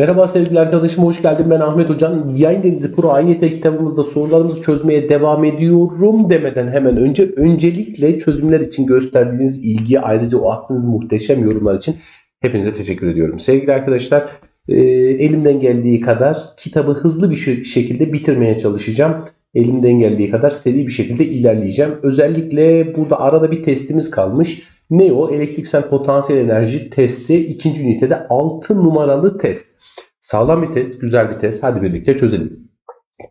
Merhaba sevgili arkadaşım, hoş geldin. Ben Ahmet Hocan. Yayın Denizi Pro AYT kitabımızda sorularımızı çözmeye devam ediyorum demeden hemen önce öncelikle çözümler için gösterdiğiniz ilgiye ayrıca o attığınız muhteşem yorumlar için hepinize teşekkür ediyorum. Sevgili arkadaşlar, e, elimden geldiği kadar kitabı hızlı bir şe- şekilde bitirmeye çalışacağım. Elimden geldiği kadar seri bir şekilde ilerleyeceğim. Özellikle burada arada bir testimiz kalmış. Ne o? Elektriksel potansiyel enerji testi. ikinci ünitede 6 numaralı test. Sağlam bir test, güzel bir test. Hadi birlikte çözelim.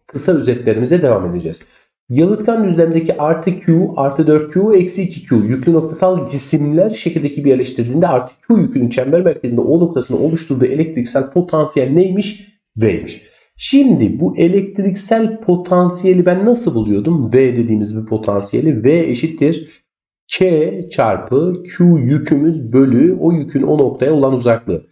Kısa özetlerimize devam edeceğiz. Yalıtkan düzlemdeki artı Q artı 4Q eksi 2Q yüklü noktasal cisimler şekildeki bir yerleştirdiğinde artı Q yükünün çember merkezinde O noktasında oluşturduğu elektriksel potansiyel neymiş? V'ymiş. Şimdi bu elektriksel potansiyeli ben nasıl buluyordum? V dediğimiz bir potansiyeli V eşittir K çarpı Q yükümüz bölü o yükün o noktaya olan uzaklığı.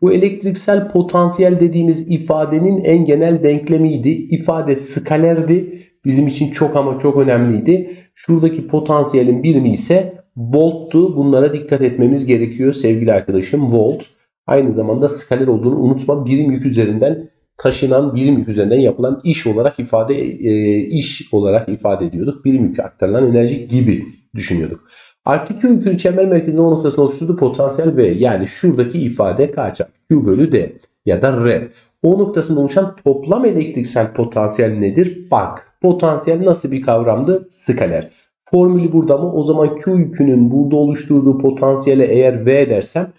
Bu elektriksel potansiyel dediğimiz ifadenin en genel denklemiydi. İfade skalerdi. Bizim için çok ama çok önemliydi. Şuradaki potansiyelin birimi ise volttu. Bunlara dikkat etmemiz gerekiyor sevgili arkadaşım. Volt. Aynı zamanda skaler olduğunu unutma. Birim yük üzerinden taşınan birim yük üzerinden yapılan iş olarak ifade e, iş olarak ifade ediyorduk. Birim yükü aktarılan enerji gibi düşünüyorduk. Artı Q yükünün çember merkezinde o noktasını oluşturduğu potansiyel V. Yani şuradaki ifade kaç? Q bölü D ya da R. O noktasında oluşan toplam elektriksel potansiyel nedir? Bak potansiyel nasıl bir kavramdı? Skaler. Formülü burada mı? O zaman Q yükünün burada oluşturduğu potansiyele eğer V dersem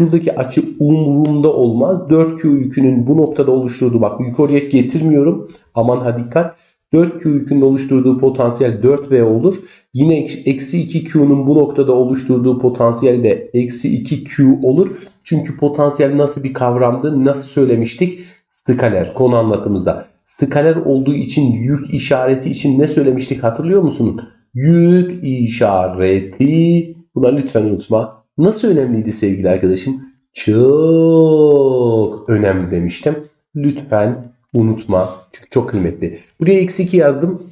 Buradaki açı umurumda olmaz. 4Q yükünün bu noktada oluşturduğu bak yukarıya getirmiyorum. Aman ha dikkat. 4Q yükünün oluşturduğu potansiyel 4V olur. Yine eksi 2Q'nun bu noktada oluşturduğu potansiyel de eksi 2Q olur. Çünkü potansiyel nasıl bir kavramdı? Nasıl söylemiştik? Skaler konu anlatımızda. Skaler olduğu için yük işareti için ne söylemiştik hatırlıyor musun? Yük işareti buna lütfen unutma. Nasıl önemliydi sevgili arkadaşım? Çok önemli demiştim. Lütfen unutma. Çünkü çok kıymetli. Buraya eksi 2 yazdım.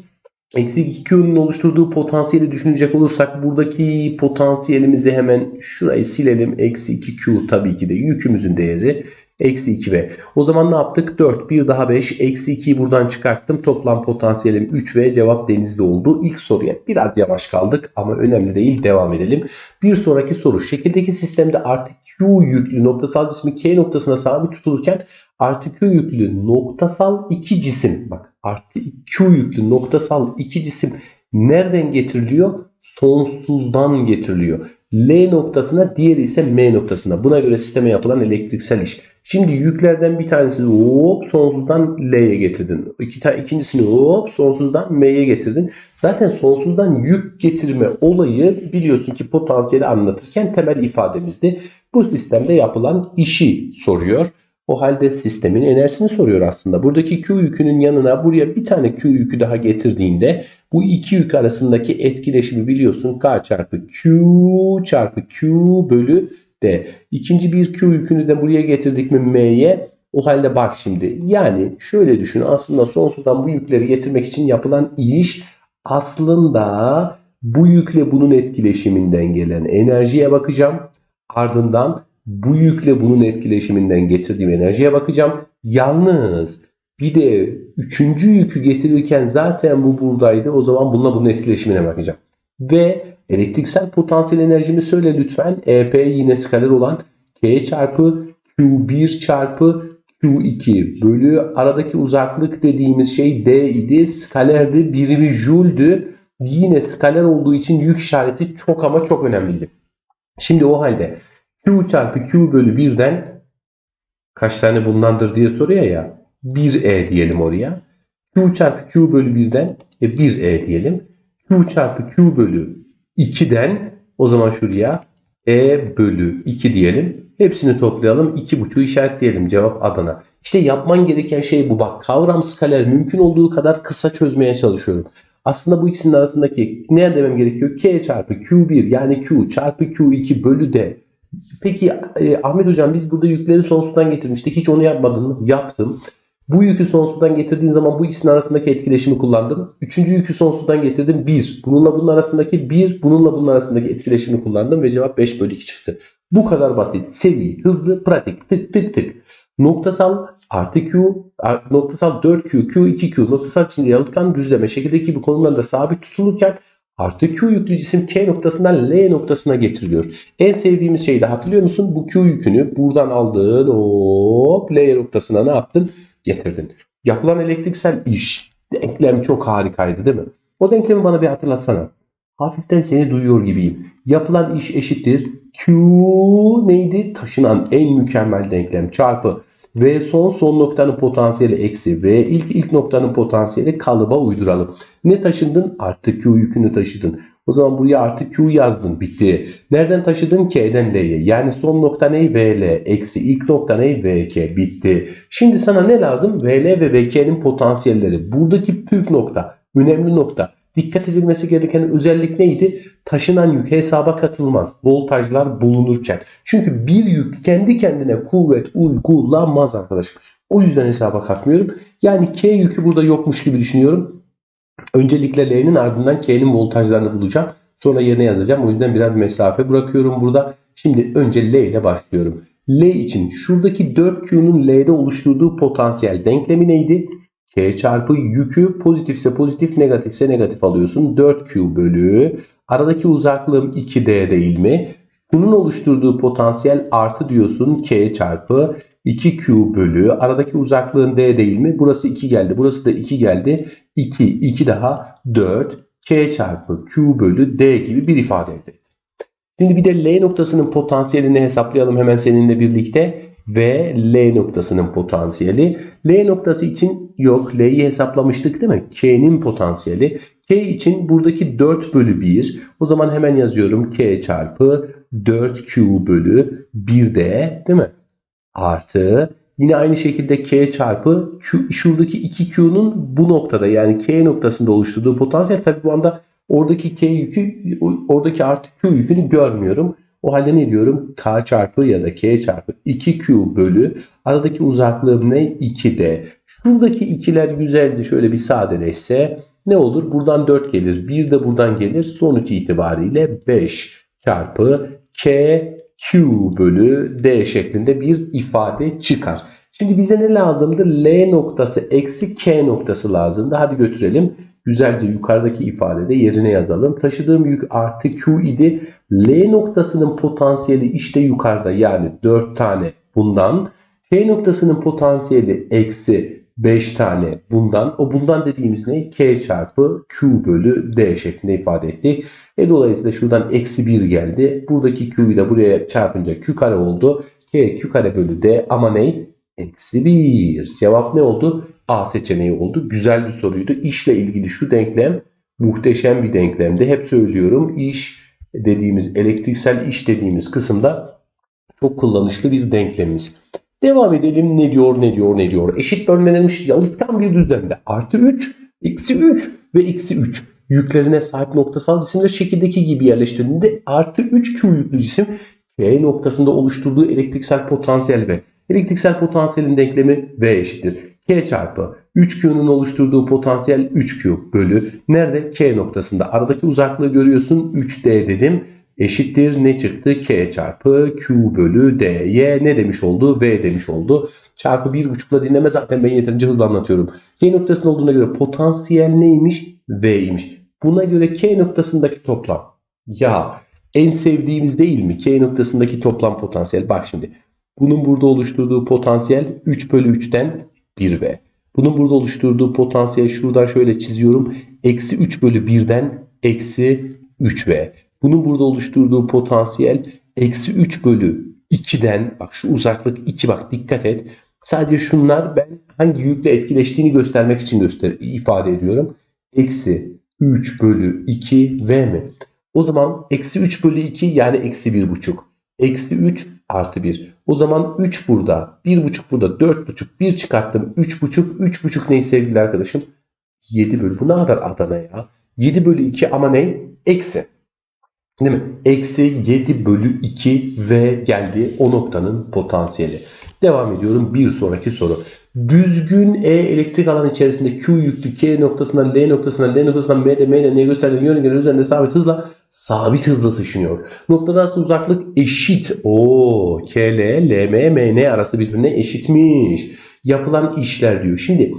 Eksi 2 Q'nun oluşturduğu potansiyeli düşünecek olursak buradaki potansiyelimizi hemen şurayı silelim. Eksi 2 Q tabii ki de yükümüzün değeri. Eksi 2 v. O zaman ne yaptık? 4, 1 daha 5. Eksi 2'yi buradan çıkarttım. Toplam potansiyelim 3 v. Cevap denizli oldu. İlk soruya biraz yavaş kaldık ama önemli değil. Devam edelim. Bir sonraki soru. Şekildeki sistemde artı Q yüklü noktasal cismi K noktasına sabit tutulurken artı Q yüklü noktasal iki cisim. Bak artı Q yüklü noktasal iki cisim nereden getiriliyor? Sonsuzdan getiriliyor. L noktasına diğeri ise M noktasına. Buna göre sisteme yapılan elektriksel iş. Şimdi yüklerden bir tanesini hop sonsuzdan L'ye getirdin. İki tane, ikincisini hop sonsuzdan M'ye getirdin. Zaten sonsuzdan yük getirme olayı biliyorsun ki potansiyeli anlatırken temel ifademizdi. Bu sistemde yapılan işi soruyor. O halde sistemin enerjisini soruyor aslında. Buradaki Q yükünün yanına buraya bir tane Q yükü daha getirdiğinde bu iki yük arasındaki etkileşimi biliyorsun K çarpı Q çarpı Q bölü D. İkinci bir Q yükünü de buraya getirdik mi M'ye? O halde bak şimdi yani şöyle düşün aslında sonsuzdan bu yükleri getirmek için yapılan iş aslında bu yükle bunun etkileşiminden gelen enerjiye bakacağım. Ardından bu yükle bunun etkileşiminden getirdiğim enerjiye bakacağım. Yalnız bir de üçüncü yükü getirirken zaten bu buradaydı. O zaman bununla bunun etkileşimine bakacağım. Ve elektriksel potansiyel enerjimi söyle lütfen. EP yine skaler olan K çarpı Q1 çarpı Q2 bölü aradaki uzaklık dediğimiz şey D idi. Skalerdi. Birimi Joule'dü. Yine skaler olduğu için yük işareti çok ama çok önemliydi. Şimdi o halde Q çarpı Q bölü 1'den kaç tane bundandır diye soruyor ya. 1E diyelim oraya. Q çarpı Q bölü 1'den e 1E diyelim. Q çarpı Q bölü 2'den o zaman şuraya E bölü 2 diyelim. Hepsini toplayalım. 2,5'u işaretleyelim. Cevap Adana. İşte yapman gereken şey bu. Bak kavram skaler mümkün olduğu kadar kısa çözmeye çalışıyorum. Aslında bu ikisinin arasındaki ne demem gerekiyor? K çarpı Q1 yani Q çarpı Q2 bölü D. Peki e, Ahmet Hocam biz burada yükleri sonsuzdan getirmiştik. Hiç onu yapmadın mı? Yaptım. Bu yükü sonsuzdan getirdiğim zaman bu ikisinin arasındaki etkileşimi kullandım. Üçüncü yükü sonsuzdan getirdim 1. Bununla bunun arasındaki 1, bununla bunun arasındaki etkileşimi kullandım ve cevap 5 bölü 2 çıktı. Bu kadar basit, seri, hızlı, pratik, tık tık tık. Noktasal artı Q, noktasal 4Q, Q2Q, noktasal çimde yalıtkan düzleme şekildeki gibi konumlarında sabit tutulurken artı Q yüklü cisim K noktasından L noktasına getiriliyor. En sevdiğimiz şeyi de hatırlıyor musun? Bu Q yükünü buradan aldın hop L noktasına ne yaptın? Getirdin. Yapılan elektriksel iş, denklem çok harikaydı değil mi? O denklemi bana bir hatırlatsana. Hafiften seni duyuyor gibiyim. Yapılan iş eşittir. Q neydi? Taşınan en mükemmel denklem çarpı V son son noktanın potansiyeli eksi V ilk ilk noktanın potansiyeli kalıba uyduralım. Ne taşındın? Artı Q yükünü taşıdın. O zaman buraya artı Q yazdın. Bitti. Nereden taşıdın? K'den L'ye. Yani son nokta ne? VL. Eksi ilk nokta ne? VK. Bitti. Şimdi sana ne lazım? VL ve VK'nin potansiyelleri. Buradaki püf nokta. Önemli nokta. Dikkat edilmesi gereken özellik neydi? Taşınan yük hesaba katılmaz. Voltajlar bulunurken. Çünkü bir yük kendi kendine kuvvet uygulamaz arkadaşım. O yüzden hesaba katmıyorum. Yani K yükü burada yokmuş gibi düşünüyorum. Öncelikle L'nin ardından K'nin voltajlarını bulacağım. Sonra yerine yazacağım. O yüzden biraz mesafe bırakıyorum burada. Şimdi önce L ile başlıyorum. L için şuradaki 4Q'nun L'de oluşturduğu potansiyel denklemi neydi? K çarpı yükü pozitifse pozitif negatifse negatif alıyorsun. 4Q bölü aradaki uzaklığım 2D değil mi? Bunun oluşturduğu potansiyel artı diyorsun K çarpı 2Q bölü aradaki uzaklığın D değil mi? Burası 2 geldi. Burası da 2 geldi. 2, 2 daha 4 K çarpı Q bölü D gibi bir ifade elde ettim. Şimdi bir de L noktasının potansiyelini hesaplayalım hemen seninle birlikte ve L noktasının potansiyeli. L noktası için yok. L'yi hesaplamıştık değil mi? K'nin potansiyeli. K için buradaki 4 bölü 1. O zaman hemen yazıyorum. K çarpı 4Q bölü 1D değil mi? Artı yine aynı şekilde K çarpı Q, şuradaki 2Q'nun bu noktada yani K noktasında oluşturduğu potansiyel. Tabi bu anda oradaki K yükü oradaki artı Q yükünü görmüyorum. O halde ne diyorum? K çarpı ya da K çarpı 2Q bölü aradaki uzaklığım ne? 2D. Şuradaki ikiler güzeldi. Şöyle bir sadeleşse ne olur? Buradan 4 gelir. 1 de buradan gelir. Sonuç itibariyle 5 çarpı K Q bölü D şeklinde bir ifade çıkar. Şimdi bize ne lazımdı? L noktası eksi K noktası lazımdı. Hadi götürelim. Güzelce yukarıdaki ifadede yerine yazalım. Taşıdığım yük artı Q idi. L noktasının potansiyeli işte yukarıda yani 4 tane bundan. K noktasının potansiyeli eksi 5 tane bundan. O bundan dediğimiz ne? K çarpı Q bölü D şeklinde ifade ettik. E dolayısıyla şuradan eksi 1 geldi. Buradaki Q'yu da buraya çarpınca Q kare oldu. K Q kare bölü D ama ne? Eksi 1. Cevap ne oldu? A seçeneği oldu. Güzel bir soruydu. İşle ilgili şu denklem muhteşem bir denklemdi. Hep söylüyorum iş dediğimiz elektriksel iş dediğimiz kısımda çok kullanışlı bir denklemimiz. Devam edelim. Ne diyor, ne diyor, ne diyor? Eşit bölmelenmiş yalıtkan bir düzlemde artı 3, eksi 3 ve eksi 3 yüklerine sahip noktasal cisimler şekildeki gibi yerleştirildiğinde artı 3 Q yüklü cisim K noktasında oluşturduğu elektriksel potansiyel ve elektriksel potansiyelin denklemi V eşittir. K çarpı 3Q'nun oluşturduğu potansiyel 3Q bölü nerede? K noktasında. Aradaki uzaklığı görüyorsun 3D dedim. Eşittir ne çıktı? K çarpı Q bölü D. Y ne demiş oldu? V demiş oldu. Çarpı 1.5'la dinleme zaten ben yeterince hızlı anlatıyorum. K noktasında olduğuna göre potansiyel neymiş? V'ymiş. Buna göre K noktasındaki toplam. Ya en sevdiğimiz değil mi? K noktasındaki toplam potansiyel. Bak şimdi. Bunun burada oluşturduğu potansiyel 3 bölü 3'ten 1V. Bunun burada oluşturduğu potansiyel şuradan şöyle çiziyorum. Eksi 3 bölü 1'den eksi 3V. Bunun burada oluşturduğu potansiyel eksi 3 bölü 2'den bak şu uzaklık 2 bak dikkat et. Sadece şunlar ben hangi yükle etkileştiğini göstermek için göster ifade ediyorum. Eksi 3 bölü 2 V mi? O zaman eksi 3 bölü 2 yani eksi 1,5. Eksi 3 artı 1. O zaman 3 burada, 1,5 burada, 4,5, 1 çıkarttım. 3,5, 3,5 ne sevgili arkadaşım? 7 bölü. Bu ne kadar Adana ya? 7 bölü 2 ama ne? Eksi. Değil mi? Eksi 7 bölü 2 ve geldi o noktanın potansiyeli. Devam ediyorum bir sonraki soru. Düzgün E elektrik alan içerisinde Q yüklü K noktasından L noktasından L noktasından M'de M'de N gösterilen yörüngeler üzerinde sabit hızla sabit hızla taşınıyor. Noktadan arası uzaklık eşit. O KL, LM, MN arası birbirine eşitmiş. Yapılan işler diyor. Şimdi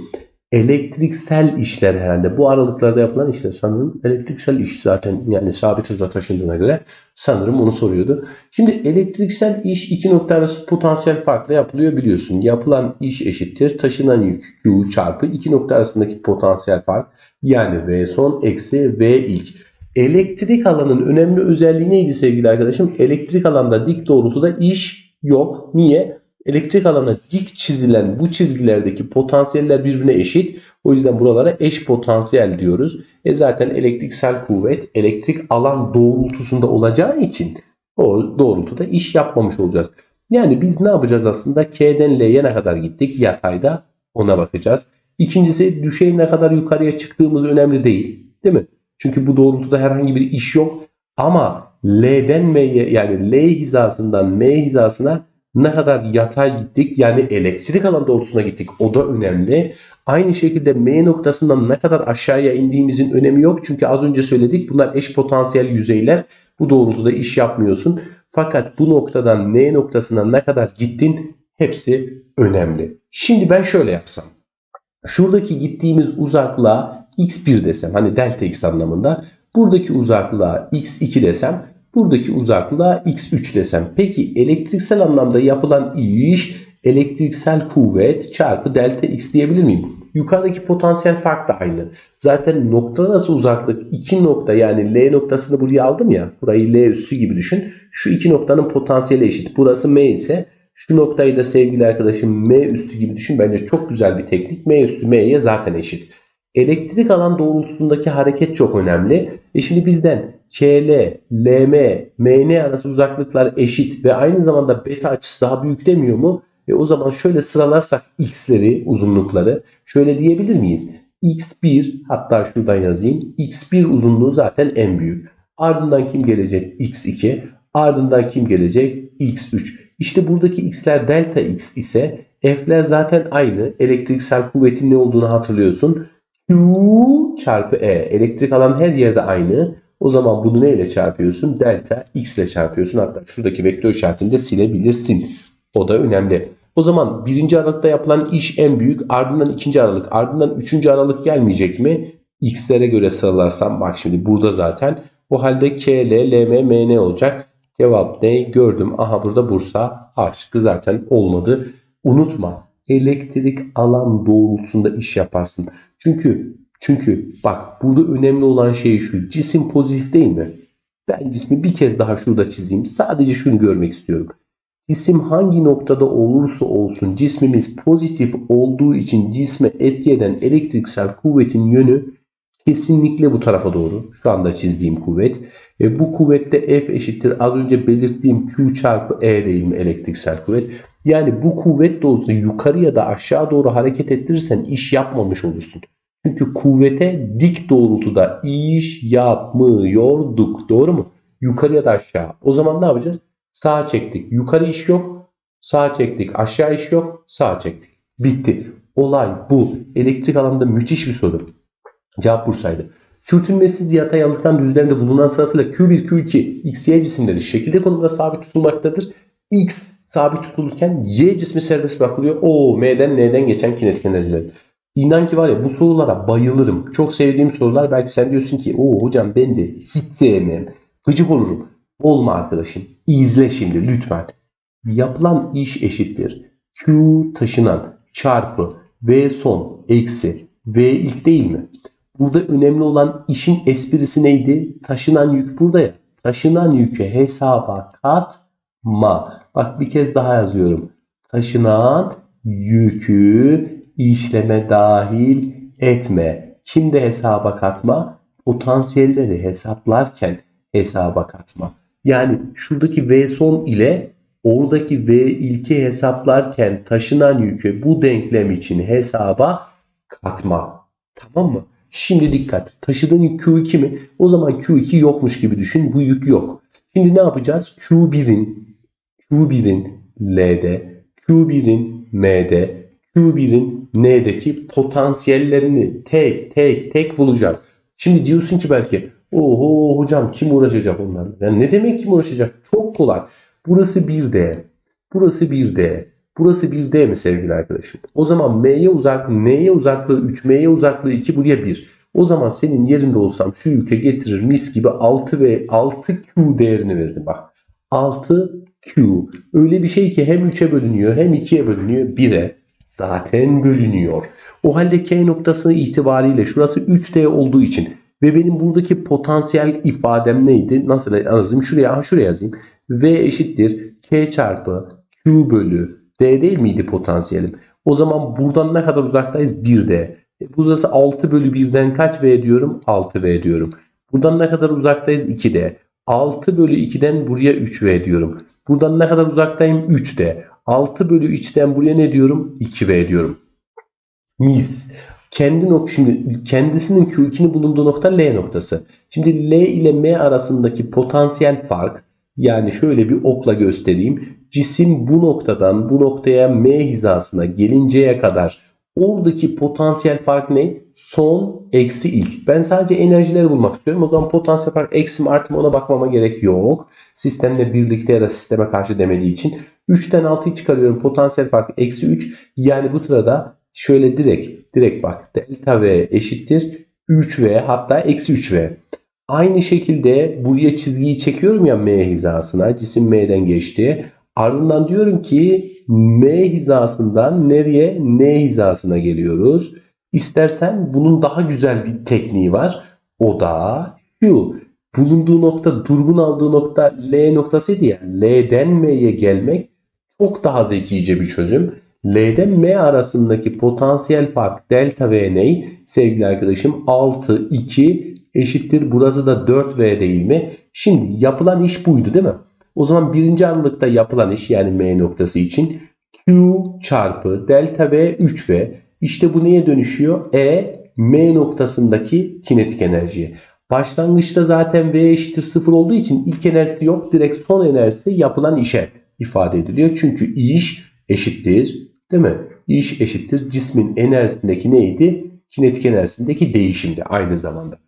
elektriksel işler herhalde. Bu aralıklarda yapılan işler sanırım elektriksel iş zaten yani sabit hızla taşındığına göre sanırım onu soruyordu. Şimdi elektriksel iş iki nokta arası potansiyel farkla yapılıyor biliyorsun. Yapılan iş eşittir taşınan yük Q çarpı iki nokta arasındaki potansiyel fark yani V son eksi V ilk. Elektrik alanın önemli özelliği neydi sevgili arkadaşım? Elektrik alanda dik doğrultuda iş yok. Niye? Elektrik alana dik çizilen bu çizgilerdeki potansiyeller birbirine eşit. O yüzden buralara eş potansiyel diyoruz. E zaten elektriksel kuvvet elektrik alan doğrultusunda olacağı için o doğrultuda iş yapmamış olacağız. Yani biz ne yapacağız aslında? K'den L'ye ne kadar gittik? Yatayda ona bakacağız. İkincisi düşey ne kadar yukarıya çıktığımız önemli değil. Değil mi? Çünkü bu doğrultuda herhangi bir iş yok. Ama L'den M'ye yani L hizasından M hizasına ne kadar yatay gittik yani elektrik alan doğrultusuna gittik o da önemli. Aynı şekilde M noktasından ne kadar aşağıya indiğimizin önemi yok. Çünkü az önce söyledik bunlar eş potansiyel yüzeyler. Bu doğrultuda iş yapmıyorsun. Fakat bu noktadan N noktasına ne kadar gittin hepsi önemli. Şimdi ben şöyle yapsam. Şuradaki gittiğimiz uzaklığa x1 desem hani delta x anlamında. Buradaki uzaklığa x2 desem buradaki uzaklığa x3 desem. Peki elektriksel anlamda yapılan iş elektriksel kuvvet çarpı delta x diyebilir miyim? Yukarıdaki potansiyel fark da aynı. Zaten noktalar arası uzaklık iki nokta yani L noktasını buraya aldım ya. Burayı L üssü gibi düşün. Şu iki noktanın potansiyeli eşit. Burası M ise şu noktayı da sevgili arkadaşım M üstü gibi düşün. Bence çok güzel bir teknik. M üstü M'ye zaten eşit. Elektrik alan doğrultusundaki hareket çok önemli. E şimdi bizden KL, LM, MN arası uzaklıklar eşit ve aynı zamanda beta açısı daha büyük demiyor mu? E o zaman şöyle sıralarsak x'leri, uzunlukları şöyle diyebilir miyiz? x1 hatta şuradan yazayım. x1 uzunluğu zaten en büyük. Ardından kim gelecek? x2. Ardından kim gelecek? x3. İşte buradaki x'ler delta x ise f'ler zaten aynı. Elektriksel kuvvetin ne olduğunu hatırlıyorsun. Q çarpı E. Elektrik alan her yerde aynı. O zaman bunu neyle çarpıyorsun? Delta X ile çarpıyorsun. Hatta şuradaki vektör işaretini de silebilirsin. O da önemli. O zaman birinci aralıkta yapılan iş en büyük. Ardından ikinci aralık. Ardından üçüncü aralık gelmeyecek mi? X'lere göre sıralarsam bak şimdi burada zaten. O halde K, L, L, M, M, N olacak. Cevap ne? Gördüm. Aha burada Bursa. A şıkkı zaten olmadı. Unutma. Elektrik alan doğrultusunda iş yaparsın. Çünkü çünkü bak burada önemli olan şey şu. Cisim pozitif değil mi? Ben cismi bir kez daha şurada çizeyim. Sadece şunu görmek istiyorum. Cisim hangi noktada olursa olsun cismimiz pozitif olduğu için cisme etki eden elektriksel kuvvetin yönü kesinlikle bu tarafa doğru. Şu anda çizdiğim kuvvet. Ve bu kuvvette F eşittir az önce belirttiğim Q çarpı E değil mi elektriksel kuvvet? Yani bu kuvvet doğrultusunda yukarı ya da aşağı doğru hareket ettirirsen iş yapmamış olursun. Çünkü kuvvete dik doğrultuda iş yapmıyorduk. Doğru mu? Yukarı ya da aşağı. O zaman ne yapacağız? Sağa çektik. Yukarı iş yok. Sağa çektik. Aşağı iş yok. Sağa çektik. Bitti. Olay bu. Elektrik alanında müthiş bir soru. Cevap Bursa'ydı. Sürtünmesiz yatay alıkan düzlemde bulunan sırasıyla Q1, Q2, X, Y cisimleri şekilde konumda sabit tutulmaktadır. X sabit tutulurken Y cismi serbest bırakılıyor. O M'den N'den geçen kinetik enerjiler. İnan ki var ya bu sorulara bayılırım. Çok sevdiğim sorular. Belki sen diyorsun ki o hocam ben de hiç sevmem. Gıcık olurum. Olma arkadaşım. İzle şimdi lütfen. Yapılan iş eşittir. Q taşınan çarpı V son eksi V ilk değil mi? Burada önemli olan işin esprisi neydi? Taşınan yük burada ya. Taşınan yükü hesaba katma. Bak bir kez daha yazıyorum. Taşınan yükü işleme dahil etme. Kimde hesaba katma? Potansiyelleri hesaplarken hesaba katma. Yani şuradaki V son ile oradaki V ilki hesaplarken taşınan yükü bu denklem için hesaba katma. Tamam mı? Şimdi dikkat. Taşıdığın yük Q2 mi? O zaman Q2 yokmuş gibi düşün. Bu yük yok. Şimdi ne yapacağız? Q1'in Q1'in L'de, Q1'in M'de, Q1'in N'deki potansiyellerini tek tek tek bulacağız. Şimdi diyorsun ki belki Oho hocam kim uğraşacak onlarla? Yani ne demek kim uğraşacak? Çok kolay. Burası 1D. Burası 1D. Burası 1D mi sevgili arkadaşım? O zaman M'ye uzak, N'ye uzaklığı 3, M'ye uzaklığı 2, buraya 1. O zaman senin yerinde olsam şu yüke getirir mis gibi 6 ve 6Q değerini verirdim bak. 6Q. Öyle bir şey ki hem 3'e bölünüyor hem 2'ye bölünüyor 1'e. Zaten bölünüyor. O halde K noktası itibariyle şurası 3D olduğu için ve benim buradaki potansiyel ifadem neydi? Nasıl yazayım? Şuraya, şuraya yazayım. V eşittir K çarpı Q bölü D değil miydi potansiyelim? O zaman buradan ne kadar uzaktayız? 1D. E, burası 6 bölü 1'den kaç V diyorum? 6V diyorum. Buradan ne kadar uzaktayız? 2D. 6 bölü 2'den buraya 3V diyorum. Buradan ne kadar uzaktayım? 3D. 6 bölü 3'ten buraya ne diyorum? 2V diyorum. Mis. Kendi nok şimdi kendisinin Q2'nin bulunduğu nokta L noktası. Şimdi L ile M arasındaki potansiyel fark yani şöyle bir okla göstereyim. Cisim bu noktadan bu noktaya M hizasına gelinceye kadar oradaki potansiyel fark ne? Son eksi ilk. Ben sadece enerjileri bulmak istiyorum. O zaman potansiyel fark eksi mi artı mı ona bakmama gerek yok. Sistemle birlikte ya da sisteme karşı demediği için. 3'ten 6'yı çıkarıyorum. Potansiyel fark eksi 3. Yani bu sırada şöyle direkt direkt bak delta V eşittir 3V hatta eksi 3V. Aynı şekilde buraya çizgiyi çekiyorum ya M hizasına. Cisim M'den geçti. Ardından diyorum ki M hizasından nereye? N hizasına geliyoruz. İstersen bunun daha güzel bir tekniği var. O da şu. Bulunduğu nokta, durgun aldığı nokta L noktasıydı ya. L'den M'ye gelmek çok daha zekice bir çözüm. L'den M arasındaki potansiyel fark delta V ne? Sevgili arkadaşım 6, 2 eşittir. Burası da 4V değil mi? Şimdi yapılan iş buydu değil mi? O zaman birinci aralıkta yapılan iş yani M noktası için Q çarpı delta V 3V. İşte bu neye dönüşüyor? E M noktasındaki kinetik enerjiye. Başlangıçta zaten V eşittir 0 olduğu için ilk enerjisi yok. Direkt son enerjisi yapılan işe ifade ediliyor. Çünkü iş eşittir değil mi? İş eşittir cismin enerjisindeki neydi? Kinetik enerjisindeki değişimdi aynı zamanda.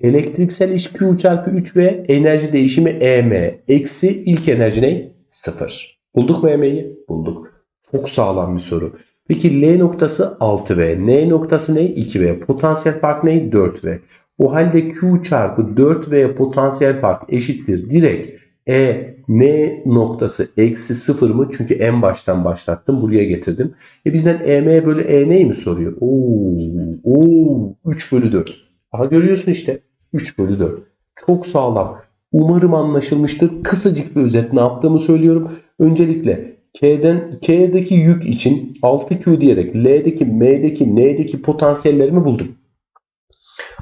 Elektriksel iş Q çarpı 3 ve enerji değişimi EM. Eksi ilk enerji ne? 0. Bulduk mu EM'yi? Bulduk. Çok sağlam bir soru. Peki L noktası 6V. N noktası ne? 2V. Potansiyel fark ne? 4V. O halde Q çarpı 4V potansiyel fark eşittir. Direkt E N noktası eksi 0 mı? Çünkü en baştan başlattım. Buraya getirdim. E bizden EM bölü EN mi soruyor? Oo, oo, 3 bölü 4. Aha görüyorsun işte. 3 bölü 4. Çok sağlam. Umarım anlaşılmıştır. Kısacık bir özet ne yaptığımı söylüyorum. Öncelikle K'den K'deki yük için 6Q diyerek L'deki, M'deki, N'deki potansiyellerimi buldum.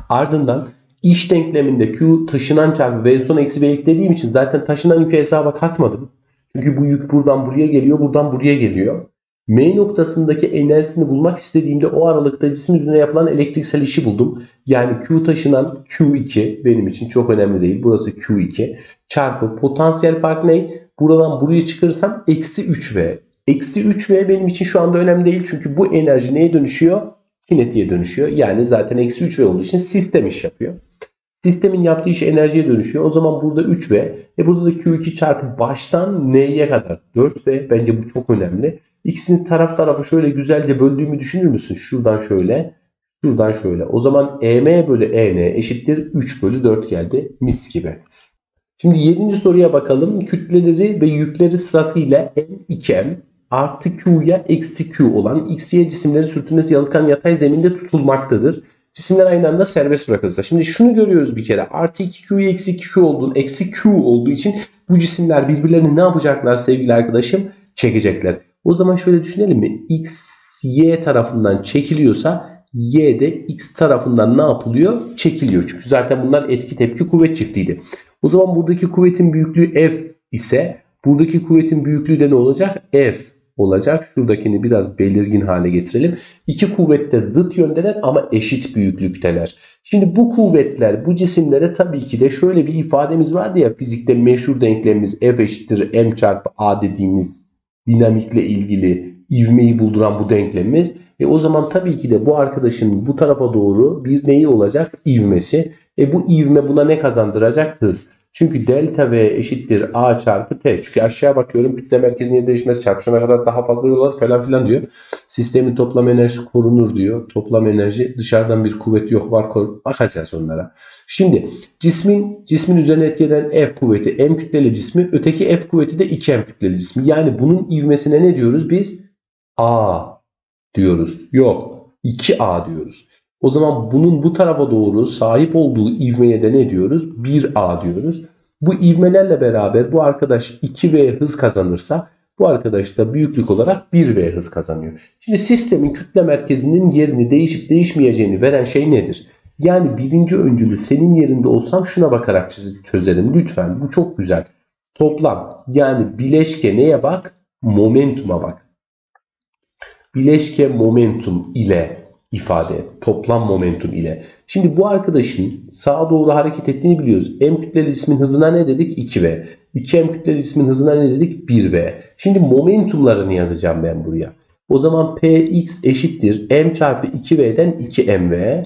Ardından iş denkleminde Q taşınan çarpı V son eksi V eklediğim için zaten taşınan yükü hesaba katmadım. Çünkü bu yük buradan buraya geliyor, buradan buraya geliyor. M noktasındaki enerjisini bulmak istediğimde o aralıkta cisim üzerine yapılan elektriksel işi buldum. Yani Q taşınan Q2 benim için çok önemli değil. Burası Q2 çarpı potansiyel fark ne? Buradan buraya çıkarırsam eksi 3V. Eksi 3V benim için şu anda önemli değil. Çünkü bu enerji neye dönüşüyor? Kinetiğe dönüşüyor. Yani zaten eksi 3V olduğu için sistem iş yapıyor. Sistemin yaptığı iş enerjiye dönüşüyor. O zaman burada 3V. E burada da Q2 çarpı baştan N'ye kadar 4V. Bence bu çok önemli. İkisini taraf tarafa şöyle güzelce böldüğümü düşünür müsün? Şuradan şöyle, şuradan şöyle. O zaman EM bölü EN eşittir 3 bölü 4 geldi. Mis gibi. Şimdi 7. soruya bakalım. Kütleleri ve yükleri sırasıyla M 2M artı Q'ya eksi Q olan XY cisimleri sürtünmesi yalıtkan yatay zeminde tutulmaktadır. Cisimler aynı anda serbest bırakılırsa. Şimdi şunu görüyoruz bir kere. Artı 2Q eksi Q olduğunu, eksi Q olduğu için bu cisimler birbirlerini ne yapacaklar sevgili arkadaşım? Çekecekler. O zaman şöyle düşünelim mi? X, Y tarafından çekiliyorsa Y de X tarafından ne yapılıyor? Çekiliyor. Çünkü zaten bunlar etki tepki kuvvet çiftiydi. O zaman buradaki kuvvetin büyüklüğü F ise buradaki kuvvetin büyüklüğü de ne olacak? F olacak. Şuradakini biraz belirgin hale getirelim. İki kuvvet de zıt yöndeler ama eşit büyüklükteler. Şimdi bu kuvvetler bu cisimlere tabii ki de şöyle bir ifademiz vardı ya fizikte meşhur denklemimiz F eşittir M çarpı A dediğimiz dinamikle ilgili ivmeyi bulduran bu denklemimiz. E o zaman tabii ki de bu arkadaşın bu tarafa doğru bir neyi olacak? İvmesi. E bu ivme buna ne kazandıracak? Hız. Çünkü delta V eşittir A çarpı T. Çünkü aşağı bakıyorum kütle merkezinin yeri değişmez. Çarpışana kadar daha fazla yol alır falan filan diyor. Sistemin toplam enerjisi korunur diyor. Toplam enerji dışarıdan bir kuvvet yok var. Bakacağız onlara. Şimdi cismin cismin üzerine etki eden F kuvveti M kütleli cismi. Öteki F kuvveti de 2M kütleli cismi. Yani bunun ivmesine ne diyoruz biz? A diyoruz. Yok. 2A diyoruz. O zaman bunun bu tarafa doğru sahip olduğu ivmeye de ne diyoruz? 1A diyoruz. Bu ivmelerle beraber bu arkadaş 2V hız kazanırsa bu arkadaş da büyüklük olarak 1V hız kazanıyor. Şimdi sistemin kütle merkezinin yerini değişip değişmeyeceğini veren şey nedir? Yani birinci öncülü senin yerinde olsam şuna bakarak çözelim lütfen. Bu çok güzel. Toplam yani bileşke neye bak? Momentuma bak. Bileşke momentum ile ifade. Toplam momentum ile. Şimdi bu arkadaşın sağa doğru hareket ettiğini biliyoruz. M kütleli cismin hızına ne dedik? 2V. 2M kütleli cismin hızına ne dedik? 1V. Şimdi momentumlarını yazacağım ben buraya. O zaman Px eşittir M çarpı 2V'den 2MV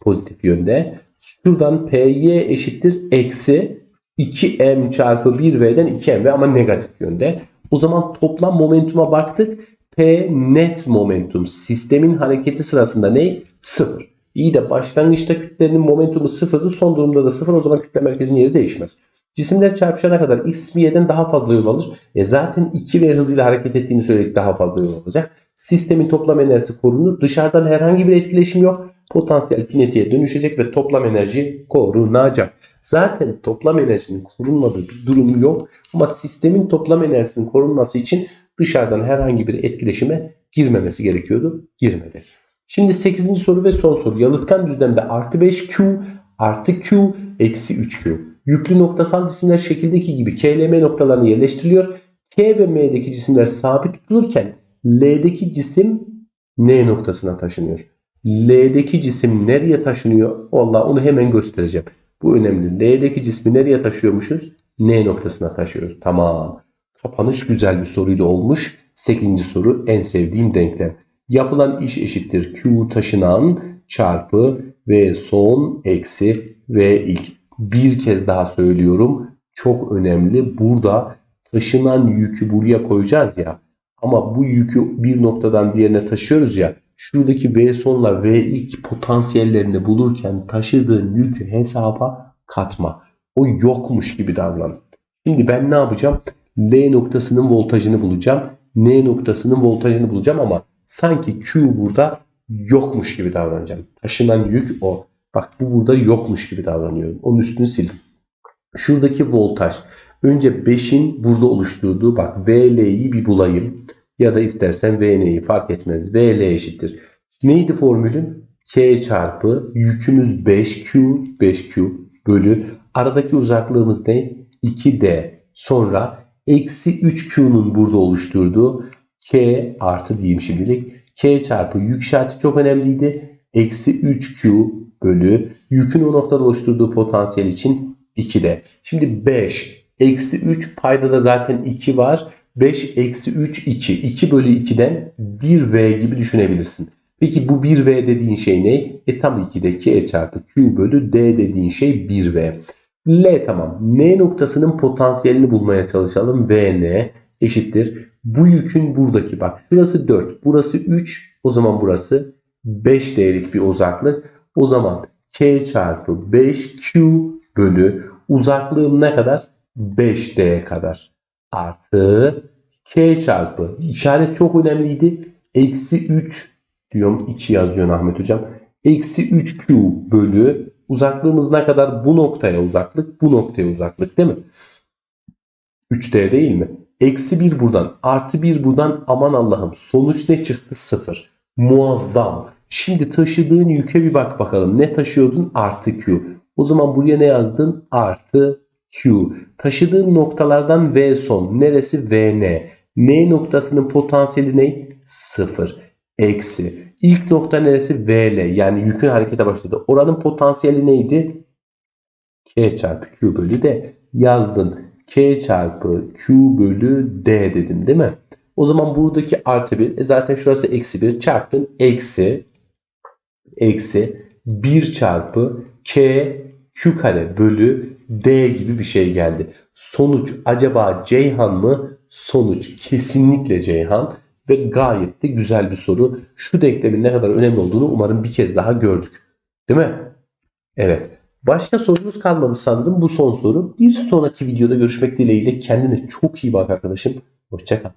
pozitif yönde. Şuradan Py eşittir eksi 2M çarpı 1V'den 2MV ama negatif yönde. O zaman toplam momentuma baktık. P net momentum sistemin hareketi sırasında ne? Sıfır. İyi de başlangıçta kütlenin momentumu sıfırdı. Son durumda da sıfır. O zaman kütle merkezinin yeri değişmez. Cisimler çarpışana kadar x bir y'den daha fazla yol alır. E zaten 2 v hızıyla hareket ettiğini söyledik daha fazla yol alacak. Sistemin toplam enerjisi korunur. Dışarıdan herhangi bir etkileşim yok. Potansiyel kinetiğe dönüşecek ve toplam enerji korunacak. Zaten toplam enerjinin korunmadığı bir durum yok. Ama sistemin toplam enerjisinin korunması için dışarıdan herhangi bir etkileşime girmemesi gerekiyordu. Girmedi. Şimdi 8. soru ve son soru. Yalıtkan düzlemde artı 5Q artı Q eksi 3Q. Yüklü noktasal cisimler şekildeki gibi K ile M noktalarına yerleştiriliyor. K ve M'deki cisimler sabit tutulurken L'deki cisim N noktasına taşınıyor. L'deki cisim nereye taşınıyor? Allah onu hemen göstereceğim. Bu önemli. L'deki cismi nereye taşıyormuşuz? N noktasına taşıyoruz. Tamam. Kapanış güzel bir soruyla olmuş. 8. soru en sevdiğim denklem. Yapılan iş eşittir Q taşınan çarpı V son eksi V ilk. Bir kez daha söylüyorum. Çok önemli. Burada taşınan yükü buraya koyacağız ya. Ama bu yükü bir noktadan diğerine taşıyoruz ya. Şuradaki V sonla V ilk potansiyellerini bulurken taşıdığın yükü hesaba katma. O yokmuş gibi davran. Şimdi ben ne yapacağım? L noktasının voltajını bulacağım. N noktasının voltajını bulacağım ama sanki Q burada yokmuş gibi davranacağım. Taşınan yük o. Bak bu burada yokmuş gibi davranıyorum. Onun üstünü sildim. Şuradaki voltaj. Önce 5'in burada oluşturduğu bak VL'yi bir bulayım. Ya da istersen VN'yi fark etmez. VL eşittir. Neydi formülün? K çarpı yükümüz 5Q 5Q bölü aradaki uzaklığımız ne? 2D. Sonra eksi 3Q'nun burada oluşturduğu K artı diyeyim şimdilik. K çarpı yük şartı çok önemliydi. Eksi 3Q bölü yükün o noktada oluşturduğu potansiyel için 2D. Şimdi 5 eksi 3 payda da zaten 2 var. 5 eksi 3 2. 2 bölü 2'den 1V gibi düşünebilirsin. Peki bu 1V dediğin şey ne? E tabii ki de K çarpı Q bölü D dediğin şey 1V. L tamam. N noktasının potansiyelini bulmaya çalışalım. VN eşittir. Bu yükün buradaki bak şurası 4. Burası 3. O zaman burası 5 değerlik bir uzaklık. O zaman K çarpı 5Q bölü uzaklığım ne kadar? 5D kadar. Artı K çarpı işaret çok önemliydi. Eksi 3 diyorum 2 yazıyor Ahmet hocam. Eksi 3Q bölü uzaklığımız ne kadar? Bu noktaya uzaklık, bu noktaya uzaklık değil mi? 3D değil mi? Eksi 1 buradan, artı 1 buradan aman Allah'ım. Sonuç ne çıktı? 0. Muazzam. Şimdi taşıdığın yüke bir bak bakalım. Ne taşıyordun? Artı Q. O zaman buraya ne yazdın? Artı Q. Taşıdığın noktalardan V son. Neresi? VN. N noktasının potansiyeli ne? 0. Eksi. İlk nokta neresi? VL. Yani yükün harekete başladı. Oranın potansiyeli neydi? K çarpı Q bölü D. Yazdın. K çarpı Q bölü D dedim değil mi? O zaman buradaki artı 1 e zaten şurası eksi 1 çarptın eksi eksi 1 çarpı k q kare bölü d gibi bir şey geldi. Sonuç acaba Ceyhan mı? Sonuç kesinlikle Ceyhan ve gayet de güzel bir soru. Şu denklemin ne kadar önemli olduğunu umarım bir kez daha gördük. Değil mi? Evet. Başka sorumuz kalmadı sanırım. Bu son soru. Bir sonraki videoda görüşmek dileğiyle kendine çok iyi bak arkadaşım. Hoşçakal.